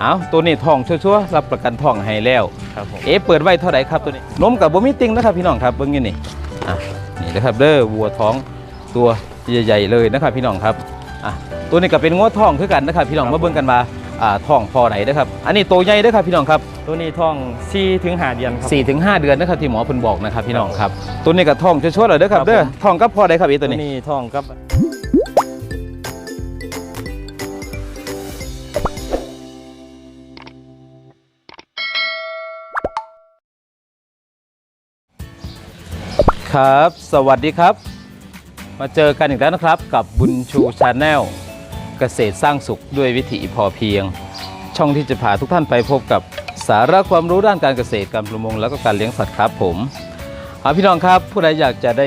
เอาตัวนี้ทองชัวร์ๆรับประกันทองให้แล้วครับผมเอ๊ะเปิดไว้เท่าไหร่ครับตัวนี้นมกับบ่มีติงนะครับพี่น้องครับเบิ่งนี่นี่อะนี่นะครับเด้อวัวท้องตัวใหญ่ๆเลยนะครับพี่น้องครับอะตัวนี้ก็เป็นงัวทองคือกันนะครับพี่น้องมาเบิ่งกันว่าอ่าทองพอไหนนะครับ อันนี้โตวใหญ่เด้อครับพี่น้องครับตัวนี้ท่อง4ถึง5เดือนครับ4ถึง5เดือนนะครับที่หมอเพิ่นบอกนะครับพี่น้องครับ ตัวนี้ก็ทองชัวร์ๆเลยเด้อครับครับเด้อผม ทองกับพอไหนครับอีตัวนี้ นี้ท่องกับ ครับ สวัสดีครับ มาเจอกันอีกแล้วนะครับ กับบุญชูชาแนลเกษตรสร้างสุขด้วยวิถีพอเพียง ช่องที่จะพาทุกท่านไปพบกับสาระความรู้ด้านการเกษตรการประมง แล้วก็การเลี้ยงสัตว์ครับผมเอาพี่น้องครับ ผู้ใดอยากจะได้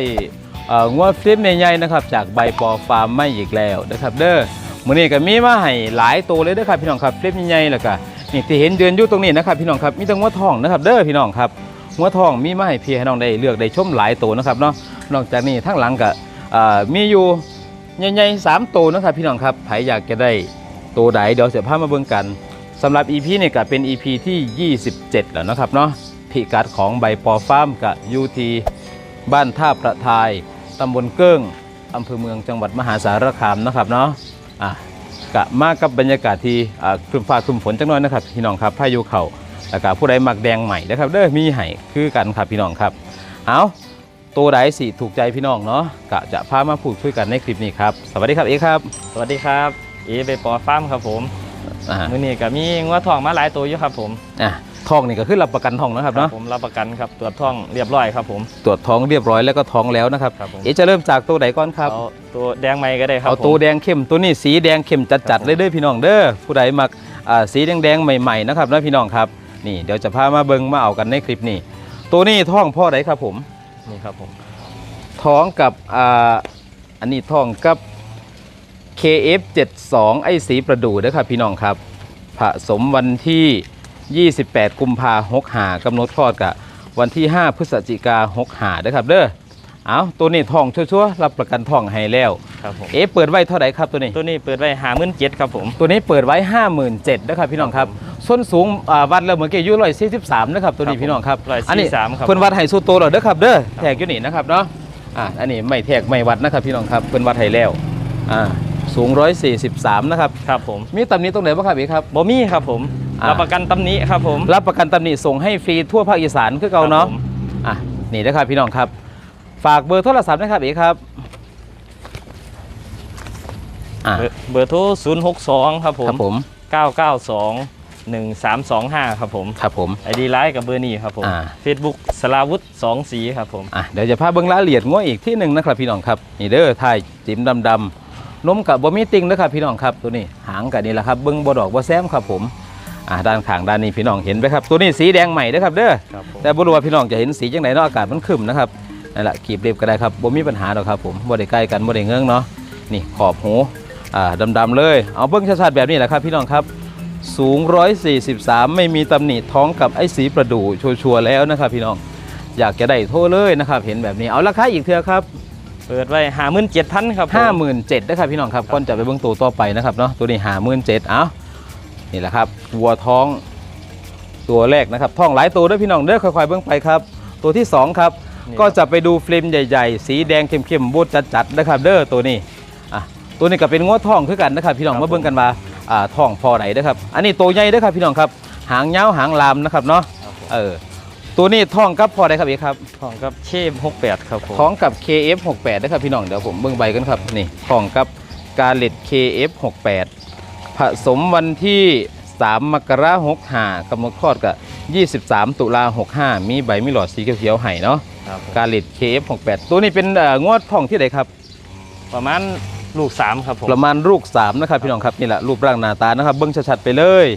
งัวฟลิปใหญ่ๆนะครับจากใบปอฟาร์มไม่อีกแล้วนะครับเด้อมื้อนี้ก็มีมาให้หลายตัวเลยเด้อครับพี่น้องครับฟลิปใหญ่ๆแล้วก็นี่ที่เห็นเดือนอยู่ตรงนี้นะครับพี่น้องครับมีแต่งัวทองนะครับเด้อพี่น้องครับ หัวทองมีมาให้พี่ให้น้องได้เลือกได้ชมหลายตัวนะครับเนาะนอกจากนี้ทั้งหลังก็มีอยู่ใหญ่ๆสามตัวนะครับพี่น้องครับใครอยากจะได้ตัวใดเดี๋ยวเสียภาพมาเบิ่งกันสำหรับ EP นี่ยก็เป็น EP ที่ 27 แล้วนะครับเนาะพิกัดของใบปอฟาร์มกับยูทีบ้านท่าประทายตำบลเกิ้งอำเภอเมืองจังหวัดมหาสารคามนะครับเนาะอะกะมากับบรรยากาศที่ครึมฟ้าครึมฝนจังน้อยนะครับพี่น้องครับพายุเข่า แล้วก็ผู้ใดมักแดงใหม่นะครับเด้อมีให้คือกันครับพี่น้องครับเอาตัวใดสิถูกใจพี่น้องเนาะกะจะพามาพูดคุยกันในคลิปนี้ครับสวัสดีครับเอกครับ สวัสดีครับเอไปปอฟาร์มครับผมอ่ามื้อนี้ก็มีงัวทองมาหลายตัวอยู่ครับผมอะทองนี่ก็คือรับประกันทองนะครับเนาะผมรับประกันครับตรวจท้องเรียบร้อยครับผมตรวจท้องเรียบร้อยแล้วก็ท้องแล้วนะครับครับผมเอะจะเริ่มจากตัวไหนก่อนครับเอาตัวแดงใหม่ก็ได้ครับเอาผมตัวแดงเข้มตัวนี้สีแดงเข้มจัดครัๆบผมเลยเด้อพี่น้องเด้อผู้ใดมักอ่าสีแดงๆใหม่ๆนะครับนะพี่น้องครับ นี่เดี๋ยวจะพามาเบิ่งมาเอากันในคลิปนี้ ตัวนี้ท้องพ่อไหนครับผมนี่ครับผมท้องกับอ่าอันนี้ท้องกับ KF72 ไอ้สีประดู่นะครับพี่น้องครับผสมวันที่ 28 กุมภาหกหากำหนดคลอดกับวันที่ 5 พฤศจิกาหกหาเด้อครับเด้อเอาตัวนี้ทองชัวร์ๆรับประกันทองให้แล้วครับผมเอ๊ะเปิดไว้เท่าไหร่ครับตัวนี้ ตัวนี้เปิดไว้หามื่นเจ็ดครับผม ตัวนี้เปิดไว้57,000นะครับพี่น้องครับ ส้นสูงอ่าวัดแล้วเหมือนเกี่ยวร้อยสี่สิบสามนะครับตัวนี้พี่น้องครับร้อยอันนี้สี่สามครับ เพิ่นวัดไห้สุดโตแล้วเด้อครับเด้อแทกอยู่นี่นะครับเนาะอ่าอันนี้ไม่แทกไม่วัดนะครับพี่น้องครับเพิ่นวัดไห้แล้วอ่าสูง143นะครับครับผมมีตำหนี้ตรงไหนบ้างครับอีกครับบ่มีครับผมอ่ารับประกันตำหนี้ครับผมรับประกันตำหนิส่งให้ฟรีทั่วภาคอีสานคือเก่าเนาะ ครับผมอะนี่นะครับพี่น้องครับ ฝากเบอร์โทรศัพท์นะครับอีกครับอะเบอร์เบอร์โทร 062 ครับผคมรับผม992 1325 ครับผมครับผม ไอดีไลน์กับเบอร์นี้ครับผมอ่า Facebook สลาวุธสองสีครับผม อะเดี๋ยวจะพาเบิ้งรายละเอียดง้ออีกที่หนึ่งนะครับพี่น้องครับนี่เด้อทายจิ้มดำดำๆนมกับบะมีติงนะครับพี่น้องครับตัวนี้หางกับนี่แหละครับเบิ้งบดอกบแซมครับผมอะด้านข้างด้านนี้พี่น้องเห็นไหมครับตัวนี้สีแดงใหม่นะครับเด้อครับผม แต่บรู้ว่าพี่น้องจะเห็นสีจังไหนเนาะอากาศมันครึมนะครับนั่นแหละขีบเรียบก็ได้ครับบ่มีปัญหาหรอกครับผมบ่ได้ใกล้กันบ่ได้เงื้องเนาะนี่ขอบหูอ่าดำๆเลยเอาเบิ้งชัดๆแบบนี้แหละครับพี่น้องครับ สูง 143 ไม่มีตำหนิท้องกับไอ้สีประดู่ชัวร์ๆแล้วนะครับพี่น้องอยากจะได้โทรเลยนะครับ เห็นแบบนี้เอาราคาอีกเทื่อครับเปิดไว้หามื่นเจ็ดพันครับผม57,000นะครับพี่น้องครับก่อนจะไปเบิ้งตัวต่อไปนะครับเนาะตัวนี้57,000เอานี่แหละครับวัวท้องตัวแรกนะครับท้องหลายตัวด้วยพี่น้องเด้อค่อยๆเบิ้งไปครับ ตัวที่สองครับนี่ก็จะไปดูเฟรมใหญ่ ๆ สีแดงเข้มๆบูดจัดๆนะครับเด้อตัวนี้อะตัวนี้ก็เป็นงวดทองคือกันนะครับพี่น้องมาเบิ่งกันว่าอ่า ทองพอไหนนะครับ อันนี้ตัวใหญ่เด้อครับพี่น้องครับ หางยาวหางลามนะครับเนาะครับผมเออตัวนี้ทองกับพอไหนครับเอกครับทองกับเชฟหกแปดครับผมทองกับ KF68 นะครับพี่น้องเดี๋ยวผมเบิ่งใบกันครับนี่ทองกับกาเลต KF68 ผสมวันที่3มกราคม65กำหนดคลอดกับ23 ตุลา65 มีใบมีหลอดสีเขียวๆให้เนาะครับผมกาลิด KF68 ตัวนี้เป็นเอ่องวดทองที่ไหนครับ ประมาณ ลูกสามครับผม ประมาณลูก3นะครับพี่น้องครับนี่แหละรูปร่างหน้าตานะครับเบิ้งชัดๆไปเลย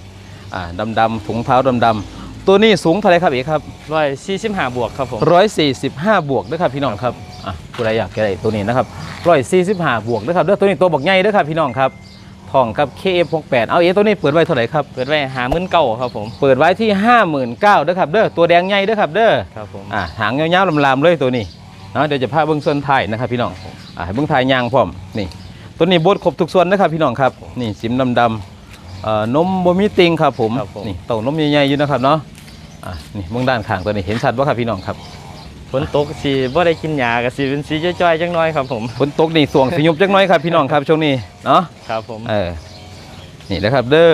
อ่าดำๆถุงเท้าดำๆตัวนี้สูงเท่าไหรครับเอกครับ ร้อยสี่สิบห้าบวกครับผม 145 บวกนะครับพี่น้องครับอะผู้ใดอยากได้ตัวนี้นะครับ145 บวกนะครับเด้อตัวนี้ตัวบักใหญ่เด้อครับพี่น้องครับทองครับ KF68 เอาเอตัวนี้เปิดไว้เท่าไหร่ครับ เปิดไว้หามื่นเก้าครับผม เปิดไว้ที่ 59,000เด้อครับเด้อตัวแดงใหญ่เด้อครับเด้อครับผม อ่าหางยาวๆลำๆเลยตัวนี้เนาะเดี๋ยวจะพาเบิ้งส่วนท้ายนะครับพี่น้องอ่าให้เบิ้งท้ายยางพร้อมนี่ ตัวนี้บดครบทุกส่วนนะครับพี่น้องครับนี่สิมดำเอ่อนมบ่มีติงครับผมครับผม นี่เต่านมใหญ่ๆอยู่นะครับเนาะอะนี่เบื้องด้านข้างตัวนี้เห็นชัดว่าครับพี่น้องครับฝนตกสิบ่ได้กินหญ้าก็สิเป็นสีจ้อยๆจังน้อยครับผมฝนตกนี่สวงสยุบจักหน้อยครับพี่น้องครับช่วงนี้เนาะ ครับผม เออ นี่นะครับเด้อ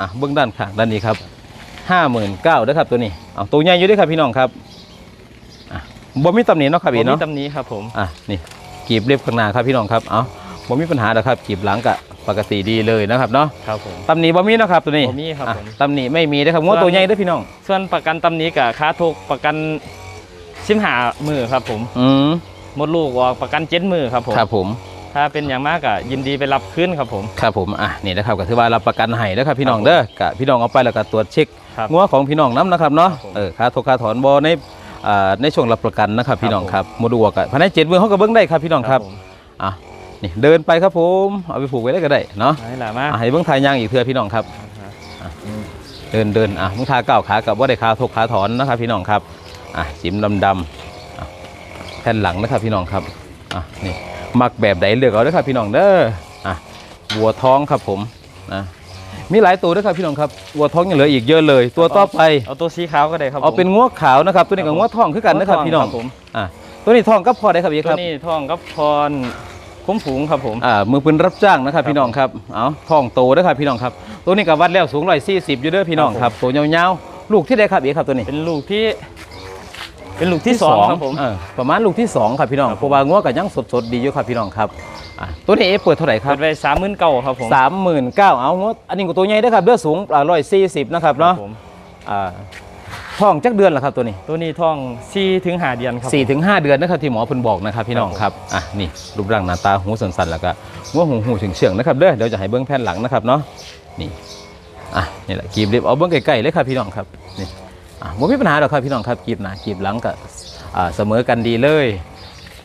อะเบื้องด้านข้างด้านนี้ครับห้าหมื่นเก้าเด้อครับตัวนี้เอาตัวใหญ่อยู่เด้วยครับพี่น้องครับ อะบ่มีตำหนิเนาะครับพี่บ่มีเนาะตำหนี้ครับผม อะนี่กีบเรียบข้างหน้าครับพี่น้องครับ เอา บ่มีปัญหาหรอกครับกีบหลังกะปกติดีเลยนะครับเนาะครับผม ตำหนิบ่มีเนาะครับตัวนี้บ่มีครับอะผม ตำหนิไม่มีนะครับงวตัวใหญ่เด้อพี่น้อง ส่วนประกันตำหนี้กับค่าทุกประกันสิมหามือครับผมอืมหมดลูกออกประกันเจ็ดมือครับผมครับผม ถ้าเป็นอย่างมากก็ยินดีไปรับคืนครับผม ครับผม อะ นี่นะครับก็ถือว่ารับประกันให้นะครับพี่น้องครับผมเด้อกะพี่น้องเอาไปแล้วก็ตรวจเช็คครับงัวของพี่น้องน้ำนะครับเนาะ ครับผม เออค่าโทรค่าถอนบ่ในอ่าในช่วงรับประกันนะครับพี่น้องผมครับโมดูวกะภายในเจ็ดมือเขาก็เบิ้งได้ครับพี่น้องครับ ผม อะ นี่เดินไปครับผมเอาไปผูกไว้ได้ก็ได้เนาะนี่แหละมาอะให้เบิ้งทายยางอีกเทื่อพี่น้องครับ เดินเดินอะมึงทาก้าวขากับว่าได้ขาทกขาถอนนะครับพี่น้องครับอะจิ้มดำดำๆอะแผ่นหลังนะครับพี่น้องครับอะนี่มักแบบใดเลือกเอาเด้อครับพี่น้องเด้ออะวัวท้องครับผมนะมีหลายตัวด้วยครับพี่น้องครับวัวท้องยังเหลืออีกเยอะเลย ตัวต่อไปเอาตัวสีขาวก็ได้ครับเอาเป็นผมงัวขาวนะครับ ตัวนี้กับงัวท้องคือกันนะครับพี่น้องผมอะตัวนี้ท้องก็พอได้ครับพี่คตัวรับนี้ทองกับพร คุ้มฝูงครับผมอ่ามือปืนรับจ้างนะครับครับพี่น้องครับเอาท้องโตนะครับพี่น้องครับ ตัวนี้กับวัดแล้วสูงร้อยสี่สิบอยู่เด้อพี่น้องคครัรับบผมตัวยาวๆลูกที่ได้ครับเอ๋ครับตัวนี้ เป็นลูกที่ เป็นลูกที่สองครับผมเออประมาณลูกที่สองครับพี่น้องครับผมเพราะว่างัวกับยังสดๆดีอยู่ครับพี่น้องครับอะตัวนี้เอ๋เปิดเท่าไหร่ครัเปิบดไว้สามหมื่นเก้าครับผมสามหมื่นเก้าเอางวอันนี้ก็ตัวใหญ่เด้อครับเลือดสูงร้อยสี่สิบนะครับครัเนาะบผมอ่า ท้องจักเดือนเหรอครับตัวนี้ตัวนี้ทองสี่ถึงห้าเดือนครับผมสี่ถึงห้าเดือนนะครับที่หมอเพิ่นบอกนะครับพี่น้องครับอะนี่รูปร่างหน้าตาหูสันๆแล้วก็หัวหูหูเฉียงๆนะครับเด้อเดี๋ยวจะให้เบิ้งแผ่นหลังนะครับเนาะนี่อะนี่แหละกีบเล็บเอาเบิ้งใกล้ๆเลยครับพี่น้องครับนี่อะบ่มีปัญหาหรอกครับพี่น้องครับกีบหน้ากีบหลังก็อ่าเสมอกันดีเลย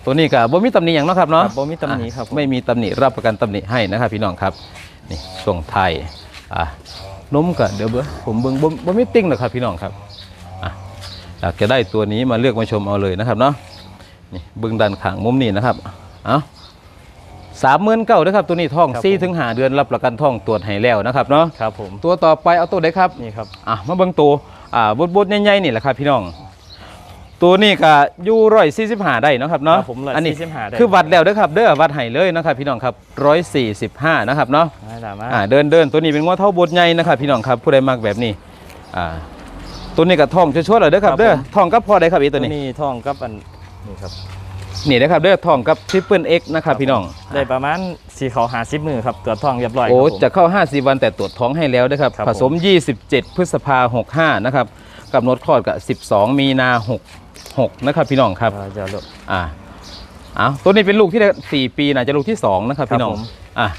ตัวนี้ก็บ่มีตำหนิอย่างเนาะครับคเนาะรับบ่มีตำหนิครับผม ไม่มีตำหนิรับประกันตำหนิให้นะครับพี่น้องครับนี่ช่วงไทายอะนมก็เดี๋ยวเบอผมเบิ่งบ่บ่มีติ้งหรอกครับพี่น้องครับอะ อยากจะได้ตัวนี้มาเลือกมาชมเอาเลยนะครับเนาะนี่เบิ่งด้านข้างมุมนี้นะครับเอาสามหมื่นเก้านะครับตัวนี้ท้องครับสี่ผมถึงหาเดือนรับประกันท้องตรวจให้แล้วนะครับเนาะครับผมตัวต่อไปเอาตัวไหนครับ นี่ครับ อะมาเบิ่งตัวอ่าบดๆใหญ่ๆนี่แหละครับพี่น้อง ตัวนี้ก็อยู่ร้อยสี่สิบห้าได้เนาะครับเนาะครับผมร้อยอันนี้สี่สิบห้าได้ คือวัดแล้วเด้อครับเด้อวัดไห้เลยนะครับพี่น้องครับร้อยสี่สิบห้านะครับเนาะนี่แหละมาอ่าเดินเดินตัวนี้เป็นง้อเท่าบดใหญ่นะครับพี่น้องครับผู้ใดมักแบบนี้อ่า ตัวนี้กับทองจะชวดเลยเด้อครับเด้อทองกับพอได้ครับอีตัตัววนี้ นี้ทองกับอันนี่ครับ นี่นะครับเด้อทองกับทริปเปิลเอ็กนะครับพี่น้อง ได้ประมาณสี่เขาหาสิบมือครับตรวจทองเรียบร้อยโอ้ครับผม จะเข้า 50 วันแต่ตรวจท้องให้แล้วนะครับ ครับผสม 27 พฤษภา65 นะครับกำหนดคลอดกับ 12 มีนา66 นะครับพี่น้องครับ อ่าจะลด อ่าเอาตัวนี้เป็นลูกที่ได้สี่ปีน่าจะลูกที่สองนะครับครับพี่น้องผม อะ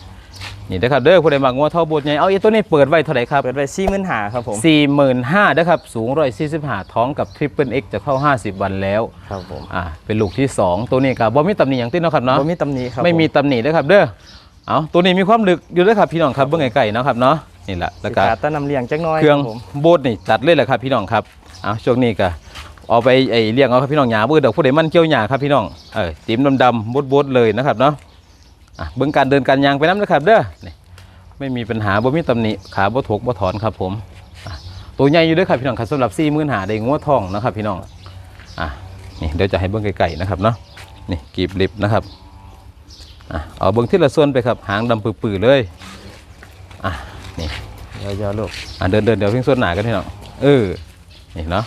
นี่นะครับเด้อผู้ใดมักงัวเท่าบดใหญ่เอาไอ้ตัวนี้เปิดไว้เท่าไหร่ครับเปิดไว้สี่หมื่นหาครับผมสี่หมื่นห้านะครับสูงร้อยสี่สิบห้าท้องกับทริปเปิลเอ็กจะเข้า50วันแล้วครับผมอ่าเป็นลูกที่2ตัวนี้กับบอมีตำหนิอย่างที่เนาะครับเนาะบ่มีตำหนิครับไม่มีผตำหนินะครับเด้อเอาตัวนี้มีความลึกอยู่ด้วยครับพี่น้องครับเบื้องไกลๆเนาะครับเนาะนี่แหละแล้วก็สิขาดแตะนำเลี้ยงจักหน้อยเครื่องบผมโบดนี่จัดเลยแหละครับพี่น้องครับเอาช่วงนี้ก็เอาไปไอ้เลี้ยงเอาครับพี่น้องหยาเบื่อดอกผู้ใดมันเกี่ยวหยาครับพี่น้องเออจิ้มดำๆบดๆเลยนะครับเนาะ อะเบื้องการเดินการยางไปน้ำนะครับเด้อนี่ไม่มีปัญหาบ่มีตำหนิขาบ่ถกบ่ถอนครับผมอะตัวใหญ่อยู่ด้วยครับพี่น้องครับสำหรับซี่มื่นหาได้งัวทองนะครับพี่น้องอะนี่เดี๋ยวจะให้เบิ้งไก่ๆนะครับเนาะนี่กีบลิบนะครับอะเอาเบิ้งที่ละส่วนไปครับหางดำปื้อๆเลยอะนี่เดี๋ยวจะลูกอะเดินเดินเดี๋ยวเพิ่งส่วนหนากันพี่น้องเออนี่เนาะ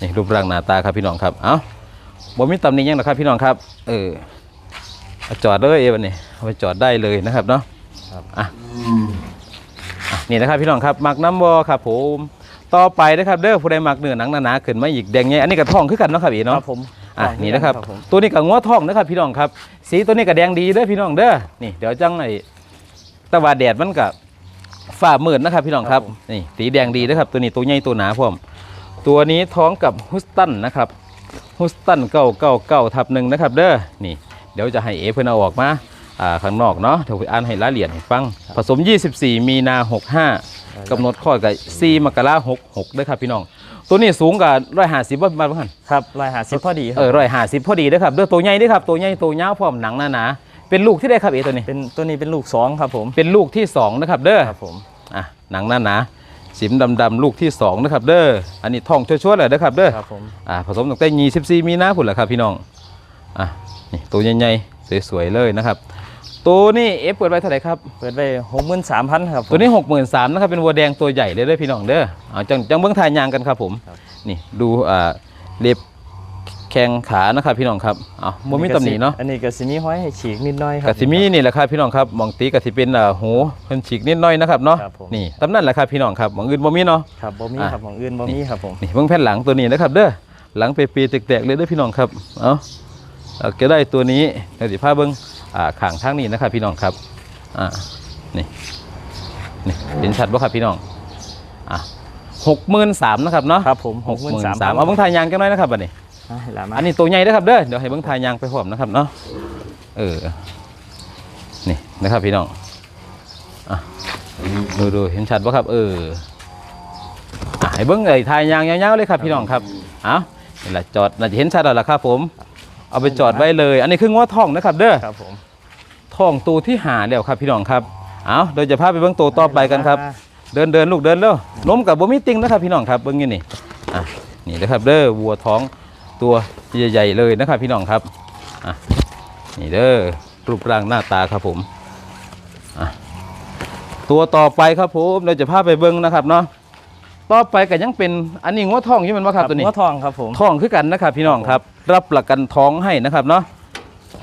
นี่รูปร่างหน้าตาครับพี่น้องครับเอ้าบ่มีตำหนิหยังนะครับพี่น้องครับเออเอา จอดเลยเอวันนี้เอาไปจอดได้เลยนะครับเนาะครับอะอะนี่นะครับพี่น้องครับหมักน้ำบอครับผมต่อไปนะครับเด้อผู้ใดหมักเนื้อหนังหนาๆขึ้นมาอีกแดงเงี้ยอันนี้ก็ทองคือกันเนาะครับอีคเนาะ รับผมอะนี่นะครับผมตัวนี้ก็งัวทองนะครับพี่น้องครับ สีตัวนี้ก็แดงดีเด้อพี่น้องเด้อนี่เดี๋ยวจังไอ้แตะวันแดดมันก็ฝ่ามืดนะครับพี่น้องครับนี่สีแดงดีนะครับตัวนี้ตัวใหญ่ตัวหนาพร้อมตัวนี้ท้องกับฮุสตันนะครับฮุสตันเก้าเก้าเก้าทับหนึ่งนะครับเด้อนี่ เดี๋ยวจะให้เอเพิ่นเอาออกมาอ่าข้างนอกเนาะเดี๋ยวผมอ่านให้รายละเอียดให้ฟัง ผสม 24 มีนา 65กำหนดคลอดกับ4มกรา66ด้วยครับพี่น้อง ตัวนี้สูงกับ150บ่ประมาณว่าหั่นครับร้อยหาสิบพอดีครัเออ150พอดีเด้อครับเด้อตัวใหญ่เด้อครับตัวใหญ่ตัวยาวพร้อมหนังหนาๆเป็นลูกที่ได้ครับเอตัวนี้เป็นตัวนี้เป็นลูกสองครับผมเป็นลูกที่สองนะครับเด้อครับผมอะหนังหน้าหนาสิมดำๆลูกที่สองนะครับเด้ออันนี้ทองชัวร์ๆเลยนะครับเด้อครับผมอ่าผสมตั้งแต่ยี่สิบสี่มีนาพุ่นแหละครับพี่น้องอะ นี่ตัวใหญ่ๆสวยๆเลยนะครับตัวนี้เอฟเปิดไว้เท่าไหร่ครับเปิดไปหกหมื่นสามพันครับผมตัวนี้หกหมื่นสามนะครับเป็นวัวแดงตัวใหญ่เลยเด้อพี่น้องเด้อเอาจังจังเบิ้งทายยางกันครับผมครับนี่ดูอ่าเล็บแข้งขานะครับพี่น้องครับเอาโมมีตำหนิเนาะอันนี้ก็สิมีห้อยให้ฉีกนิดหน้อยครักะสิมีนี่แหละครับพี่น้องครับหมองตีกะสิเป็นอ่าหูเพิ่นฉีกนิดหน้อยนะครับเนาะครับผมนี่ตำนั่นแหละครับพี่น้องครับหมองอื่นบ่มีเนาะครับบ่มีอะครับของอื่นบ่มีครับผมนี่เบิ่งแผ่นหลังตัวนี้นะครับเด้อหลังเปียๆแตกๆเลยเด้อพี่น้องครับเอาเอา ก็ได้ตัวนี้เดี๋ยวสิพาเบิ่งอ่าข้างทางนี้นะครับพี่น้องครับอ่านี่นี่เห็นชัดบ่ครับพี่น้องอะหกหมื่นสามนะครับเนาะครับผมหหกกหหมื่มื่นนสาสามมเอาเบิ่งทายยางกันหน่อยนะครับบัดนี้ให้หลานมาอันนี้ตัวใหญ่นะครับเด้อเดี๋ยวให้เบิ่งทายยางไปพร้อมนะครับเนาะเออนี่นะครับพี่น้องอะดูดูเห็นชัดบ่ครับ เอออะให้เบิ่งไอ้ทายยางยาวๆเลยครับพี่น้องครับ เอานี่แหละจอดน่าจะเห็นชัดแล้วล่ะครับผม เอาไปจอดไว้เลย อันนี้คือง้อทองนะครับ เด้อครับผมทองตัวที่หาแล้วครับพี่น้องครับเอาเดี๋ยวจะพาไปเบิ่งตัวต่อไปกันครับ เดินเดินลูกเดินเร็วล้มกับบ่มีติงนะครับพี่น้องครับเบิ่งนี่นี่อะนี่นะครับเด้อวัวท้องตัวใหญ่ๆเลยนะครับพี่น้องครับอะนี่เด้อรูปร่างหน้าตาครับผมอะตัวต่อไปครับผมเราจะพาไปเบิ่งนะครับเนาะต่อไปก็ยังเป็นอันนี้งัวทองอยู่แมันว่าครับตัวนี้หัวทองครับผมทองคือกันนะครับพี่น้องครับ รับประกันท้องให้นะครับเนาะ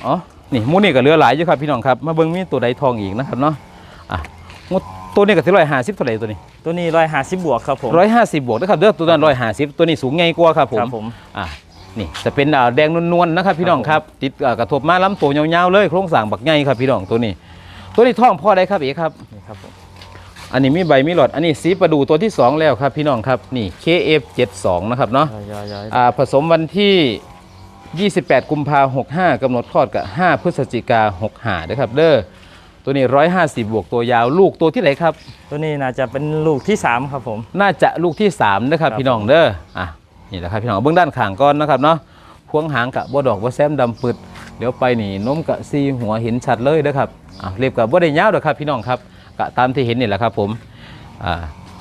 อ๋อนี่หมูนี่ก็เหลือหลายอยู่ครับพี่น้องครับมาเบิ่งมีตัวใดทองอีกนะครับเนาะอะงูตัวนี้ก็ที่ร้อยห้าสิบเท่าไหร่ตัวนี้ตัวนี้ร้อยห้าสิบบวกครับผมร้อยห้าสิบบวกนะครับเด้อตัวนั้นร้อยห้าสิบตัวนี้สูงไงกว่าครับผมครับผมอะนี่จะเป็นอ่าแดงนวลๆนะครับพี่น้องครับครับติดอ่ากระทบมาล้ำตัวยาวๆเลยโครงสร้างบักใหญ่ครับพี่น้องตัวนี้ ตัวนี้ท่องพ่อได้ครับเอกครับนี่ครับผมอันนี้มีใบมีหลอด อันนี้สีประดูตัวที่สองแล้วครับพี่น้องครับ นี่ KF72 นะครับเนาะย้อยอ่าผสมวันที่ 28 กุมภาพันธ์65กำหนดคลอดกับ 5 พฤศจิกา65นะครับเด้อตัวนี้ 150 บวกตัวยาวลูกตัวที่ไหนครับๆตัวนี้น่าจะเป็นลูกที่สามครับผม น่าจะลูกที่ 3 นะครับครับพี่น้องเด้ออะนี่แหละครับพี่น้องเอาเบื้องด้านข้างก่อนนะครับเนาะพวงหางกะบ่ดอกบ่แซมดำปึด เดี๋ยวไปนี่นมกะซีหัวเห็นชัดเลยเด้อครับอะเรียบกับบ่ได้ยาวดอกครับพี่น้องครับกะตามที่เห็นนี่แหละครับผมอ่า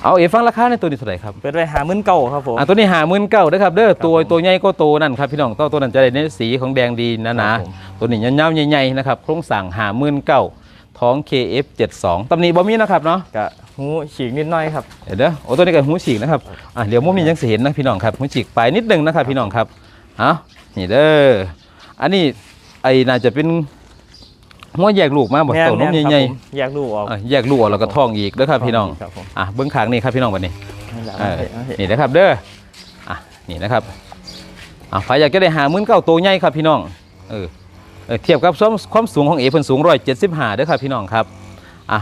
เอาเอฟังราคาในตัวนี้เท่าไหร่ครับเปิดไปหาหมื่นเก้าครับผมอะตัวนี้หาหมื่นเก้านะครับเด้อตัวผมตัวใหญ่ก็โตนั่นครับพี่น้องตัวตัวนั้นจะได้ในสีของแดงดีหนาครับผมๆตัวนี้ยาวๆใหญ่ๆนะครับโครงสร้างหาหมื่นเก้าท้อง KF72 ตำหนิบ่มีนะครับเนาะกะหูฉีกนิดหน้อยครับเดี๋ยวเด้อโอ้ตัวนี้ก็หูฉีกนะครับอะเดี๋ยวมุมนี้ยังสิเห็นนะพี่น้องครับหูฉีกไปนิดนึงนะครับพี่น้องครับเอานี่เด้ออันนี้ไอ้น่าจะเป็น หัวแยกลูกมาบ่แม่นโตนมแม่นใหญ่ครับผมแยกลูกออกๆอะแยกลูกออกแล้วก็ท้องอีกเด้อครับพี่น้องครับผมอะเบื้องข้างนี่ครับพี่น้องบัดนี้ให้หลานเอมาอเห็นมาเห็นนี่นะครับเด้ออะนี่นะครับอะใครอยากจะได้หาหมื่นเก้าตัวใหญ่ครับพี่น้องเออเออเทียบกับความความสูงของเอเพิ่นสูงร้อยเจ็ดสิบห้าเด้อครับพี่น้องครับอะ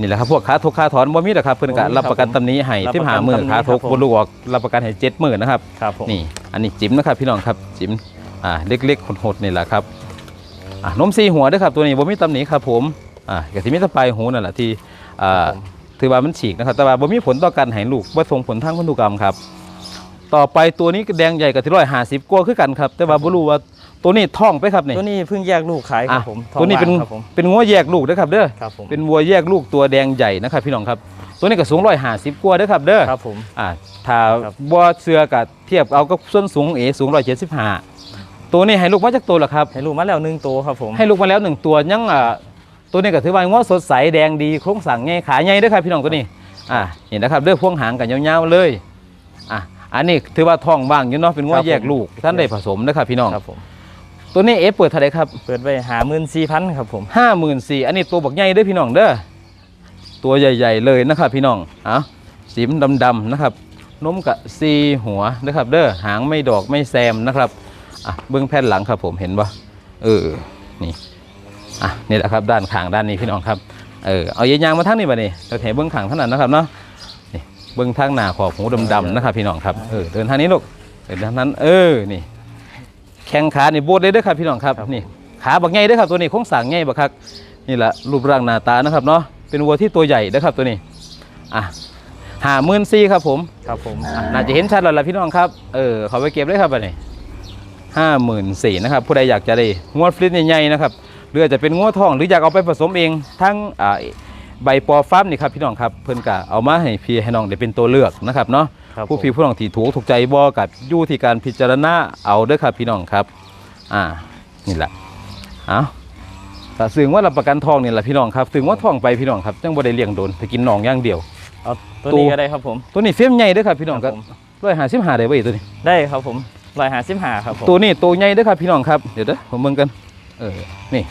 นี่แหละครับพวกขาทกขาถอนบ่มีหรอกครับเพิ่นก็รับประกันตำหนี้ให้ที่หามือขาทกบ่รู้ออกรับประกันให้เจ็ดหมื่นนะครับครับผมนี่อันนี้จิ๋มนะครับพี่น้องครับจิ๋มอ่าเล็กๆหดๆนี่แหละครับ อะนมซีหัวเด้อครับตัวนี้บ่มีตำหนิครับผมอ่าก็สิมีแตะปลายหูนั่นแหละที่อ่าถือว่ามันฉีกนะครับ แต่ว่าบ่มีผลต่อการให้ลูกบ่ส่งผลทางพันธุกรรมครับ ต่อไปตัวนี้ก็แดงใหญ่กับที่ร้อยห้าสิบกว่าคือกันครับ แต่ว่าบ่รู้ว่าตัวนี้ท้องไปครับนี่ตัวนี้เพิ่งแยกลูกขายคอะรับผมตัวนี้เป็นทองว่างครับผมเป็นงัวแยกลูกนะครับเด้อครับผมเป็นวัวแยกลูกตัวแดงใหญ่นะครับพี่น้องครับ ตัวนี้ก็สูงร้อยห้าสิบกว่าเด้อครับเด้อครับผมอ่าถ้าครับบ่เสือกับเทียบเอากับส่วนสูงของเอสูงร้อยเจ็ดสิบห้า ตัวนี้ให้ลูกมาจากตัวเหรอครับ ให้ลูกมาแล้วหนึ่งตัวครับผมให้ลูกมาแล้วหนึ่งตัวยังอ่าตัวนี้ก็ถือว่าง้อสดใสแดงดีโครงสร้างใหญ่ขาใหญ่เด้วยครับพี่น้องตัวนี้อ่านี่นะครับเด้อพวงหางกันยาวๆเลยอะอันนี้ถือว่าท้องว่างอยู่เนาะเป็นง้อแยกลูกท่านได้ผสมนะครับพี่น้องครับผมตัวนี้เอฟเปิดเท่าไหร่ครับ เปิดไปหาหมื่นสี่พันครับผมห้าหมื่นสี่อันนี้ตัวบักใหญ่เด้อพี่น้องเด้อตัวใหญ่ ๆ เลยนะครับพี่น้องอะสีมดำๆนะครับนมกะซีหัวนะครับเด้อหางไม่ดอกไม่แซมนะครับ อะเบื้องแผ่นหลังครับผมเห็นปะเออนี่อะนี่แหละครับด้านข้างด้านนี้พี่น้องครับเออเอาเยยางมาทั้งนี้บ่นี่เราเห็นเบื้องข้างเท่านั้นนะครับเนาะนี่เบื้องทางหน้าขอบหูดำๆนะครับพี่น้องครับเออเดินทางนี้ลูกเดินทางนั้น เออนี่ แข้งขานี่โบดเลยเด้อครับพี่น้องครับนี่ขาบักใหญ่เด้อครับตัวนี้โครงสร้างใหญ่บักคักนี่แหละรูปร่างหน้าตานะครับเนาะเป็นวัวที่ตัวใหญ่เด้อครับตัวนี้อะหาหมื่นซีครับผมครับผมอะน่าจะเห็นชัดแล้วล่ะพี่น้องครับเออเขาไปเก็บเลยครับอันนี้ ห้าหมื่นสี่นะครับผู้ใดอยากจะได้งวดฟลิตใหญ่ๆนะครับหรืออาจจะเป็นงวดทอง หรืออยากเอาไปผสมเองทั้งอ่าใบปอฟ้ามนี่ครับพี่น้องครับเพิ่นกะเอามาให้พี่ให้น้องได้เป็นตัวเลือกนะครับเนาะครับผู้ผมพี่ผู้น้องที่ถูกถูกใจบ่กับอยู่ที่การพิจารณาเอาเด้อครับพี่น้องครับอ่านี่แหละเอาแต่ซึ่งว่ารับประกันทองนี่แหละพี่น้องครับซึ่งว่าทองไปพี่น้องครับจังบ่ได้เลี้ยงโดนไปกินหนองอย่างเดียวเอาตัวตัวนี้ก็ได้ครับผมตัวนี้เฟี้ยมใหญ่เด้อครับพี่น้องครับผมร้อยห้าสิบห้าได้บ่อีกตัวนี้ได้ครับผม ร้อยหาสิบหาครับผมตัวนี้ตัวใหญ่เด้อครับพี่น้องครับเดี๋ยวเด้อผมเบิ่งกันเออนี่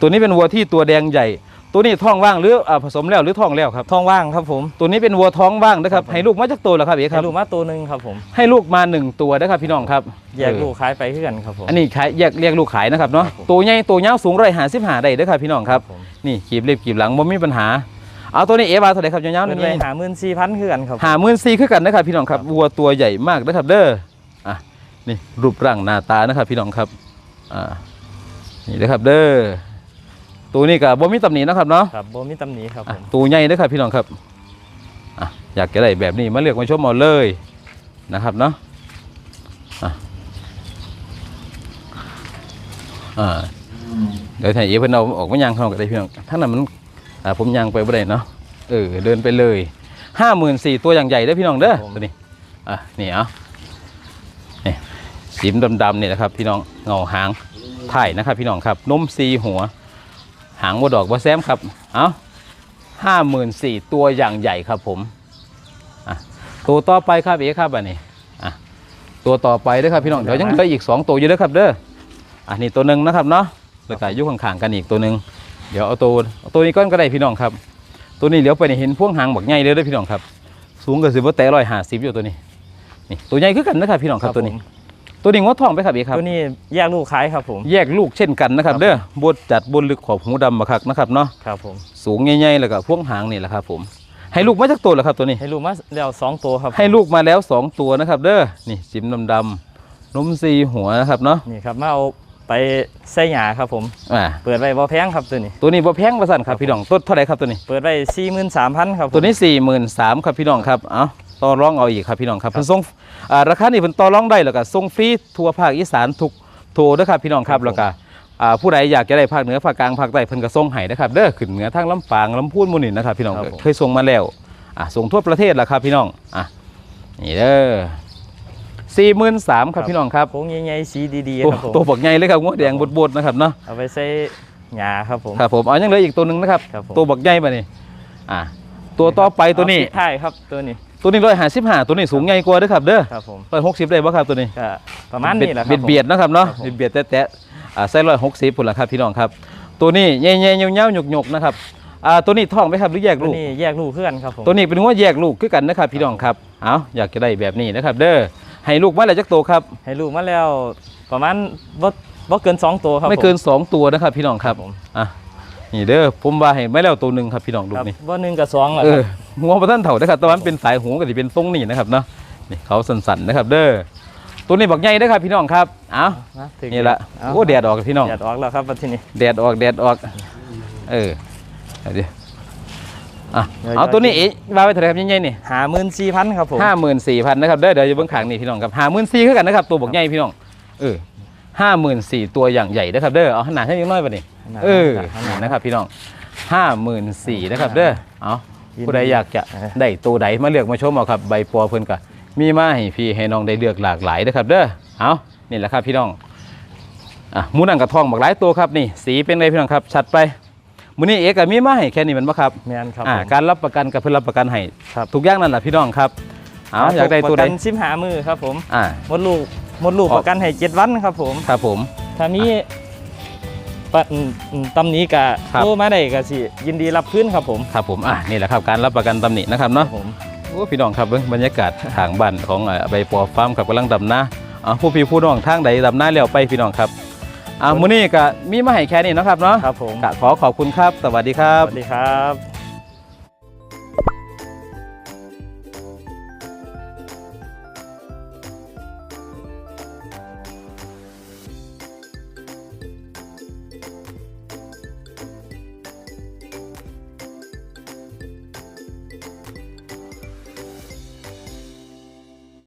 ตัวนี้เป็นวัวที่ตัวแดงใหญ่ ตัวนี้ท้องว่างหรืออ่าผสมแล้วหรือท้องแล้วครับท้องว่างครับผมตัวนี้เป็นวัวท้องว่างนะครับครับผมให้ลูกมาจากตัวแล้วครับเอ๋คให้รับลูกมาตัวหนึ่งครับผมให้ลูกมาหนึ่งตัวนะครับพี่น้องครับแยกเออลูกขายไปขึ้นกันครับผมอันนี้ขายแยกเรียกลูกขายนะครับเนาะครับผมตัวใหญ่ตัวยาวสูงร้อยห้าสิบห้าได้เด้อครับพี่น้องครับผมนี่กีบเล็บกีบหลังบ่มีปัญหาเอาตัวนี้เอวาเท่าไหร่ครับยาวๆเป็นี่นไปหาหมื่นสี่พันขึ้นกันครับหาหมื่นสี่คือกันนะครับพี่น้องครับวัวตัวใหญ่มากนะครับเด้ออะ นี่รูปร่างหน้าตานะครับ พี่น้องครับอ่านี่นะครับเด้อตัวนี้ก็บ่มีตำหนินะครับเนาะครับโบมีตำหนิครับอะผมตัวใหญ่นะครับพี่น้องครับอะอยากจะได้แบบนี้มาเลือกมาชมเอาเลยนะครับเนาะอะอ่าเดี๋ยวไทยเอเพิ่นเอาออกมายังข้างนอกก็ได้พี่น้องถ้านั้นมันอ่าผมยังไปบ่ได้เนาะเออเดินไปเลยห้าหมื่นสี่ตัวอย่างใหญ่เด้อพี่น้องเด้อตัวนี้อะนี่เอานี่ สีดำๆนี่ยนะครับ พี่น้องเงาหางไถ่นะครับ พี่น้องครับนมซีหัว หางวัวดอกวัวแซมครับเอาห้าหมื่นสี่ตัวอย่างใหญ่ครับผมตัวต่อไปครับเอ๋ครับอันนี้ตัวต่อไปด้อครับพี่น้องเดี๋ยวยังเหลืออีกสองตัวอยู่เด้อครับเด้ออะนี่ตัวหนึ่งนะครับเนาะแล้วก็อยุ่ข้างๆกันอีกตัวหนึ่งเดี๋ยวเอาตัวตัวนี้ก้อนก็ได้พี่น้องครับ ตัวนี้เหลียวไปเห็นพ่วงหางบักใหญ่เลยด้อพี่น้องครับ สูงก็สิบว่าแต่ร้อยห้าสิบอยู่ตัวนี้นี่ตัวใหญ่คือกันนะครับพี่น้องครับตัวนี้ ตัวนี้งดทองไปครับเอ๋ครับตัวนี้แยกลูกขายครับผม แยกลูกเช่นกันนะครับครับ เด้อบดจัดบนลึกขอบหูดำมาคักนะครับเนาะครับผมสูงใหญ่ๆแล้วก็พ่วงหางนี่แหละครับผมให้ลูกมาจากตัวเหรอครับตัวนี้ให้ลูกมาแล้วสองตัวครับผมให้ลูกมาแล้ว2ตัวนะครับ เด้อนี่จิ้มดำๆนมซีหัวนะครับเนาะนี่ครับมาเอาไปใส่หยาครับผมอ่าเปิดไว้บ่แพงครับตัวนี้ ตัวนี้บ่แพงประสันครับพี่น้องต้นเท่าไหร่ครับตัวนี้ เปิดไว้สี่หมื่นสามพันครับผมตัวนี้4 3 0 0 0ครับพี่น้องครับ เอา ต่อรองเอาอีกครับพี่น้องครับครับเพิ่นส่งอ่าราคานี่เพิ่นต่อรองได้แล้วก็ส่งฟรีทั่วภาคอีสานทุกโทรเด้อครับพี่น้องครับครับแล้วก็อ่าผู้ใดอยากจะได้ภาคเหนือภาคกลางภาคใต้เพิ่นก็ส่งให้นะครับเด้อขึ้นเหนือทางลำปางลำพูนหมู่นี่นะครับพี่น้องครับผม เคยส่งมาแล้วอะส่งทั่วประเทศแล้วครับพี่น้องอะนี่เด้อสี่หมื่นสามครับพี่น้องครับ โค้งใหญ่ๆสีดีๆตัวครับผมตัวบักใหญ่เลยครับงวดแดงบดๆนะครับเนาะเอาไปใส่หยาครับผม ครับผมเอายังเหลืออีกตัวหนึ่งนะครับ ครับผม ตัวบักใหญ่มานี่อะตัวต่อไปตัวนี้ เอาปิดท้ายครับตัวนี้ ตัวนี้ร้อยห้าสิบห้าตัวนี้สูงใหญ่กว่าเด้อครับเด้อครับผมร้อยหกสิบได้ป่ะครับตัวนี้ก็ประมาณนี้แหละครับเบียดเบียดๆนะครับเนาะครับผมเบียดๆแตะๆอ่าใส่ร้อยหกสิบผลละครับพี่น้องครับ ตัวนี้แย่ๆเงาๆหยกๆนะครับอ่าตัวนี้ท้องไหมครับหรือแยกตัวลูกนี้แยกลูกเพื่อนครับผมตัวนี้เป็นงวแยกลูกคือกันนะครับพี่น้องครับเอาอยากจะได้แบบนี้นะครับ เด้อให้ลูกมาแล้วจักโตวครับ ให้ลูกมาแล้ว ประมาณบ่บ่เกินสองตัวครับไม่เกินผสองตัวนะครับพี่น้องครับผมอะนี่เด้อผมว่าให้ไม่แล้วตัวหนึ่งครับพี่น้องลูคกรับนี่บ่หนึ่งกับสองแหละเอคอรับ หัวประท่านเถ่านะครับแตะวันเป็นสายหูก็จะเป็นทรงนี่นะครับเนาะนี่เขาสันๆนะครับ เด้อตัวนี้บักใหญ่นะครับพี่น้องครับเอานะถึงนี่ละเอาโอ้แดดออกพี่น้องแดดออกแล้วครับวันที่นี้แดดออกแดดออกเออเอาดิอะเดี๋ยวเอาตัวนี้เอ๊ะว่าไว้เท่าไหร่ครับใหญ่ๆนี่หาหมื่นสี่พันครับผมห้าหมื่นสี่พันนะครับเด้อเดี๋ยวจะเบิ้งขางนี่พี่น้องครับห้าหมื่นสี่คือกันนะครับตัวบักใหญ่พี่น้องเออห้าหมื่นสี่ตัวอย่างใหญ่นะครับเด้อเอาขนาดให้ยังน้อยป่ะนี่เออนี่นะครับพี่น้องห้าหมื่นสี่นะครับเด้อเอา ผู้ใดอยากจะได้ตัวใดมาเลือกมาชมเอาครับ ใบปอเพิ่นก็มีมาให้พี่ให้น้องได้เลือกหลากหลายนะครับ เด้อเอานี่แหละครับพี่น้องอะหมูนังกระทองบักหลายตัวครับนี่สีเป็นไรพี่น้องครับชัดไปมื้อนี้เอกก็มีมาให้แค่นี้แมันบ่ครับแมนครับอ่าผมการรับประกันกับเพิ่นรับประกันให้ครับทุกอย่างนั่นแหละพี่น้องครับเอาอยากได้ตัวปใดระกันชิมหามือครับผมอ่ามดลูกมดลูกออกประกันให้เจ็ดวันครับผมครับผมถ้ามีปะ อืมอืมตำหนี้กะครับ โทรมาได้ก็สิยินดีรับคืนครับผมครับผมอะนี่แหละครับการรับประกันตำหนินะครับครัเนาะ บผม โอ้พี่น้องครับเบิ่งบรรยากาศทางบ้านของเอ่อใบปอฟาร์มครับกำลังดำนาอ่าผู้พี่ผู้น้องทางใดดำนาแล้วไปพี่น้องครับอ่ามื้อนี้ก็มีมาให้แค่นี้เนาะครับเนาะครับผม ก็ขอขอบคุณครับ สวัสดีครัสบ วัสดีครับ